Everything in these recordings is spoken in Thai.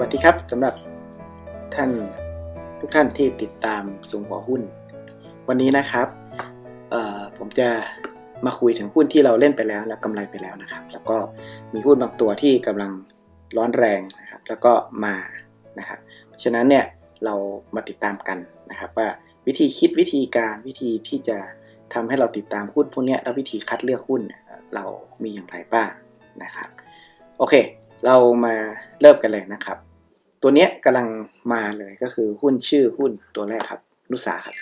วัสดีครับสำหรับท่านทุกท่านที่ติดตามสูงหัวหุ้น วันนี้นะครับผมจะมาคุยถึงหุ้นที่เราเล่นไปแล้ว และกำไรไปแล้วนะครับ แล้วก็มีหุ้นบางตัวที่กำลังร้อนแรงนะครับ แล้วก็มานะครับเพราะฉะนั้นเนี่ยเรามาติดตามกันนะครับว่าวิธีคิดวิธีการวิธีที่จะทำให้เราติดตามหุ้นพวกนี้แล้ววิธีคัดเลือกหุ้นเรามีอย่างไรบ้างนะครับ โอเค เรามาเริ่มกันเลยนะครับ ตัวเนี้ยกำลังมาเลยก็คือหุ้นชื่อหุ้นตัวแรกครับนุสาครับ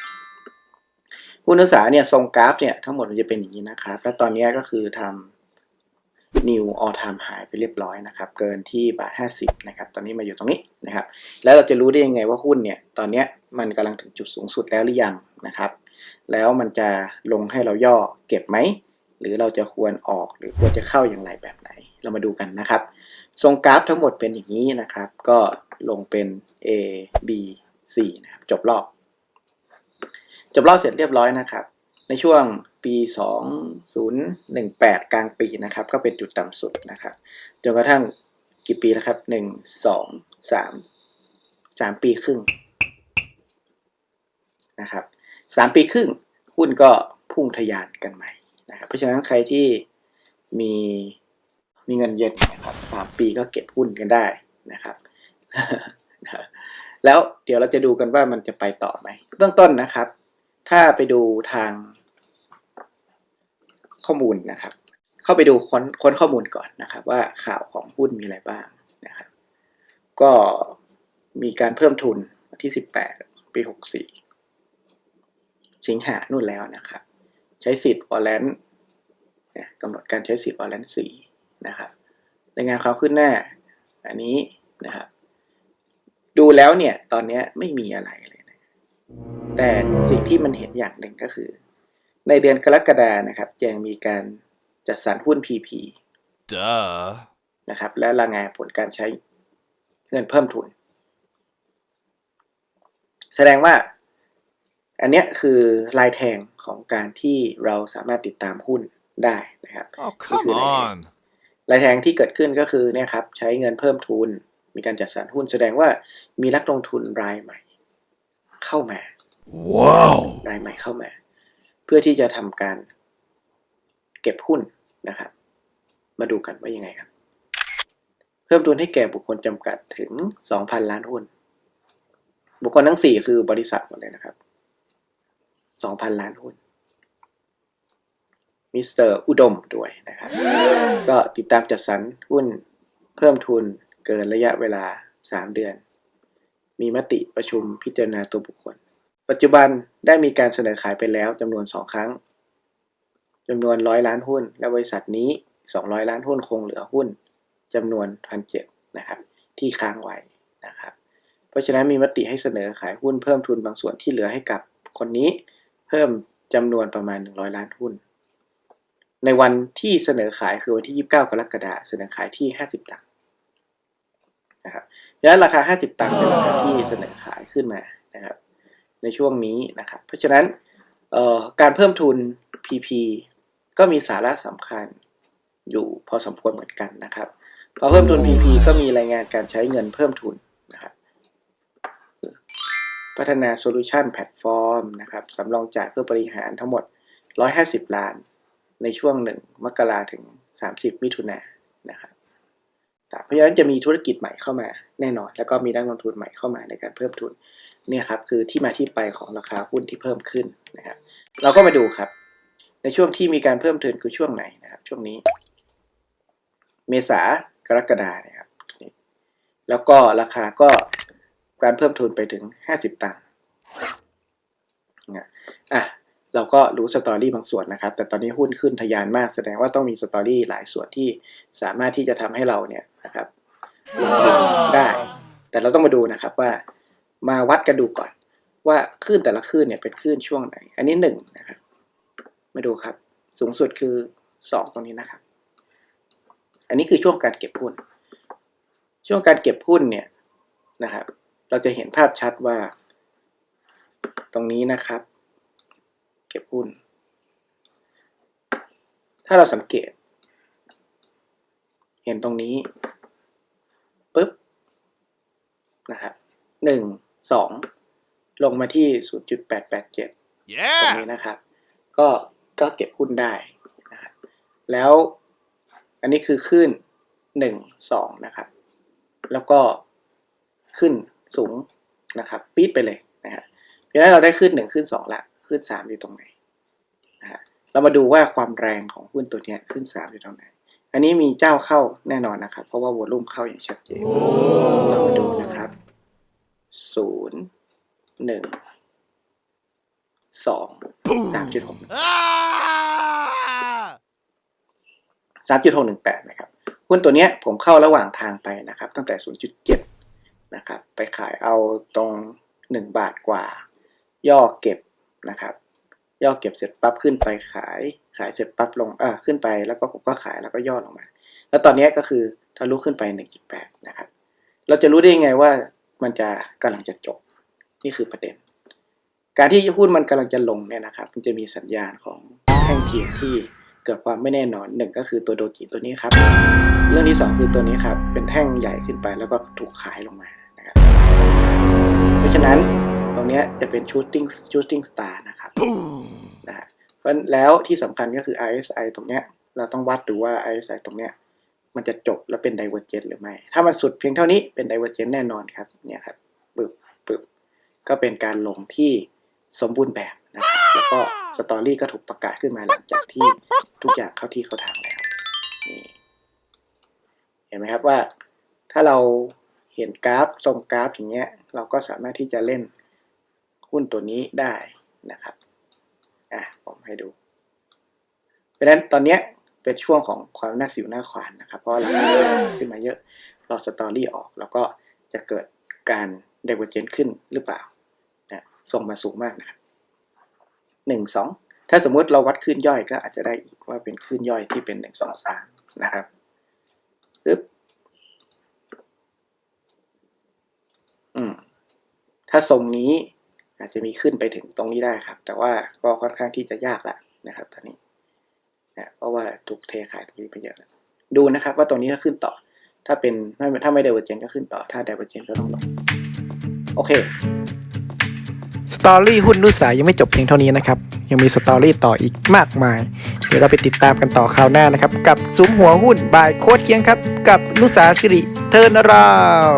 หุ้นนุสาเนี่ยทรงกราฟเนี่ยทั้งหมดมันจะเป็นอย่างนี้นะครับ แล้วตอนนี้ก็คือทำ new all time high ไปเรียบร้อยนะครับ เกินที่บาท50นะครับ ตอนนี้มาอยู่ตรงนี้นะครับ แล้วเราจะรู้ได้ยังไงว่าหุ้นเนี่ยตอนนี้มันกำลังถึงจุดสูงสุดแล้วหรือยังนะครับ แล้วมันจะลงให้เราย่อเก็บไหม หรือเราจะควรออกหรือควรจะเข้าอย่างไรแบบไหน เรามาดูกันนะครับ ทรงกราฟทั้งหมดเป็นอย่างนี้นะครับ ก็ ลงเป็น A B C นะครับจบรอบ จบรอบเสร็จเรียบร้อยนะครับ ในช่วงปี 2018 กลางปีนะครับ ก็เป็นจุดต่ำสุดนะครับจนกระทั่งกี่ปีแล้วครับ 1 2 3 3 ปีครึ่งนะครับ3ปีครึ่งหุ้นก็พุ่งทะยานกันใหม่นะครับเพราะฉะนั้นใครที่มีมีเงินเย็นนะครับสามปีก็เก็บหุ้นกันได้นะครับ แล้วเดี๋ยวเราจะดูกันว่ามันจะไปต่อไหม เบื้องต้นนะครับ ถ้าไปดูทางข้อมูลนะครับ เข้าไปดูค้นค้นข้อมูลก่อนนะครับ ว่าข่าวของหุ้นมีอะไรบ้างนะครับ ก็มีการเพิ่มทุนวันที่ 18 ปี 64 สิงหานู่นแล้วนะครับ ใช้สิทธิ์วอลเลนกำหนดการใช้สิทธิ์วอลเลนสี่นะครับรายงานความขึ้นหน้า อันนี้นะครับ ดูแล้วเนี่ย ตอนนี้ไม่มีอะไรเลยนะแต่สิ่งที่มันเห็นอย่างหนึ่งก็คือ ในเดือนกรกฎานะครับ แจงมีการจัดสรรหุ้น PP Duh. นะครับ และรายงานผลการใช้เงินเพิ่มทุน แสดงว่า อันเนี้ยคือลายแทงของการที่เราสามารถติดตามหุ้นได้นะครับ Oh, come on. รายแทงที่เกิดขึ้นก็คือเนี่ยครับ ใช้เงินเพิ่มทุน มีการจัดสรรหุ้นแสดงว่ามีนักลงทุนรายใหม่ เข้ามา Wow. รายใหม่เข้ามา เพื่อที่จะทำการเก็บหุ้นนะครับ มาดูกันว่ายังไงครับ เพิ่มทุนให้แก่บุคคลจำกัดถึง 2,000 ล้านหุ้น บุคคลทั้ง 4 คือบริษัทหมดเลยนะครับ 2,000 ล้านหุ้นมิสเตอร์อุดมด้วยนะครับ ก็ติดตามจัดสรรหุ้นเพิ่มทุน เกินระยะเวลา 3 เดือน มีมติประชุมพิจารณาตัวบุคคล ปัจจุบันได้มีการเสนอขายไปแล้วจำนวน 2 ครั้งจำนวนร้อยล้านหุ้น และบริษัทนี้ 200 ล้านหุ้นคงเหลือหุ้นจำนวนพันเนะครับ ที่ค้างไว้นะครับ เพราะฉะนั้นมีมติให้เสนอขายหุ้นเพิ่มทุนบางส่วนที่เหลือให้กับคนนี้เพิ่มจำนวนประมาณ 100 ล้านหุ้น ในวันที่เสนอขายคือวันที่ 29 กรกฎาคมเสนอขายที่ 50ตัง นะครับดังนั้นราคา 50 ตังค์เป็นราคาที่เสนอขายขึ้นมานะครับในช่วงนี้นะครับ เพราะฉะนั้นการเพิ่มทุน PP ก็มีสาระสำคัญอยู่พอสมควรเหมือนกันนะครับพอเพิ่มทุน PP ก็มีรายงานการใช้เงินเพิ่มทุนนะครับพัฒนาโซลูชันแพลตฟอร์มนะครับสำรองจ่ายเพื่อบริหารทั้งหมด 150 ล้าน ในช่วง1มกราถึง 30 มิถุนายนนะครับ เพราะฉะนั้นจะมีธุรกิจใหม่เข้ามาแน่นอน แล้วก็มีนักลงทุนใหม่เข้ามาในการเพิ่มทุนเนี่ยครับคือที่มาที่ไปของราคาหุ้นที่เพิ่มขึ้นนะครับเราก็มาดูครับ ในช่วงที่มีการเพิ่มทุนคือช่วงไหนนะครับ ช่วงนี้ เมษากรกฎานี่ยครับแล้วก็ราคาก็การเพิ่มทุนไปถึง 50 ตังค์นะอะ เราก็รู้สตอรี่บางส่วนนะครับ แต่ตอนนี้หุ้นขึ้นทะยานมาก แสดงว่าต้องมีสตอรี่หลายส่วนที่สามารถที่จะทำให้เราเนี่ยนะครับลงทุนได้ แต่เราต้องมาดูนะครับว่ามาวัดกันดูก่อน ว่าคลื่นแต่ละคลื่นเนี่ยเป็นคลื่นช่วงไหน อันนี้หนึ่งนะครับ มาดูครับ สูงสุดคือสองตรงนี้นะครับ อันนี้คือช่วงการเก็บหุ้น ช่วงการเก็บหุ้นเนี่ยนะครับ เราจะเห็นภาพชัดว่า ตรงนี้นะครับ ก็บหุ้น ถ้าเราสังเกต เห็นตรงนี้ปุ๊บนะครับหนึ่งสองลงมาที่ศูนย์จุดแปดแปดเจ็ดตรง Yeah. นี้นะครับ ก็ก็เก็บหุ้นได้นะครับแล้วอันนี้คือขึ้นหนึ่งสองนะครับ แล้วก็ขึ้นสูงนะครับ ปี๊ดไปเลยนะฮะเพราะฉะนั้นเราได้ขึ้นหนึ่งขึ้นสองละ ขึ้นสามอยู่ตรงไหนนะฮะเรามาดูว่าความแรงของหุ้นตัวเนี้ยขึ้นสามอยู่ตรงไหน อันนี้มีเจ้าเข้าแน่นอนนะครับ เพราะว่าวอลุ่มเข้าอย่างชัดเจนเรามาดูนะครับศูนย์หนึ่งสองสามจุดหก Ah! สามจุดหกหนึ่งแปดนะครับหุ้นตัวเนี้ยผมเข้าระหว่างทางไปนะครับ ตั้งแต่ศูนย์จุดเจ็ดนะครับ ไปขายเอาตรงหนึ่งบาทกว่า ย่อเก็บ นะครับ ย่อเก็บเสร็จปั๊บขึ้นไปขาย ขายเสร็จปั๊บลงเออขึ้นไปแล้วก็ผมก็ขายแล้วก็ย่อลงมา แล้วตอนนี้ก็คือทะลุขึ้นไปหนึ่งจุดแปดนะครับ เราจะรู้ได้ยังไงว่ามันจะกำลังจะจบนี่คือประเด็น การที่หุ้นมันกำลังจะลงเนี่ยนะครับ มันจะมีสัญญาณของแท่งเทียนที่เกิดความไม่แน่นอนหนึ่งก็คือตัวโดจิตัวนี้ครับ เรื่องที่สองคือตัวนี้ครับ เป็นแท่งใหญ่ขึ้นไปแล้วก็ถูกขายลงมานะครับ เพราะฉะนั้น ตรงเนี้ยจะเป็น shooting shooting star นะครับ Boom. นะฮะเพราะแล้วที่สำคัญก็คือ RSI ตรงเนี้ยเราต้องวัดดูว่า RSI ตรงเนี้ยมันจะจบแล้วเป็น divergent หรือไม่ ถ้ามันสุดเพียงเท่านี้เป็น divergent แน่นอนครับ เนี่ยครับปึ๊บปึ๊บก็เป็นการลงที่สมบูรณ์แบบนะครับ แล้วก็สตอรี่ก็ถูกประกาศขึ้นมาหลังจากที่ทุกอย่างเข้าที่เข้าทางแล้วนี่เห็นไหมครับว่าถ้าเราเห็นกราฟทรงกราฟอย่างเงี้ย เราก็สามารถที่จะเล่น หุ้นตัวนี้ได้นะครับอะผมให้ดูเพราะฉะนั้นตอนเนี้ยเป็นช่วงของความน่าสิวหน้าขวานนะครับ เพราะหลังขึ้นมาเยอะรอสตอรี่ออก แล้วก็จะเกิดการเดเวอร์เจนขึ้นหรือเปล่านะส่งมาสูงมากนะครับหนึ่งสองถ้าสมมุติเราวัดขึ้นย่อยก็อาจจะได้อีกว่าเป็นขึ้นย่อยที่เป็นหนึ่งสองสามนะครับปึ๊บอืมถ้าทรงนี้ อาจจะมีขึ้นไปถึงตรงนี้ได้ครับ แต่ว่าก็ค่อนข้างที่จะยากละนะครับตอนนี้นะเพราะว่าถูกเทขายตรงนี้ไปเยอะดูนะครับว่าตรงนี้ก็ขึ้นต่อ ถ้าเป็นถ้าไม่เดเวอร์เจนก็ขึ้นต่อ ถ้าเดเวอร์เจนก็ต้องลงโอเคสตอรี่หุ้นนุสายังไม่จบเพียงเท่านี้นะครับ ยังมีสตอรี่ต่ออีกมากมาย เดี๋ยวเราไปติดตามกันต่อคราวหน้านะครับ กับซุ้มหัวหุ้นบายโค้ดเคียงครับ กับนุสาสิริเทิร์นราว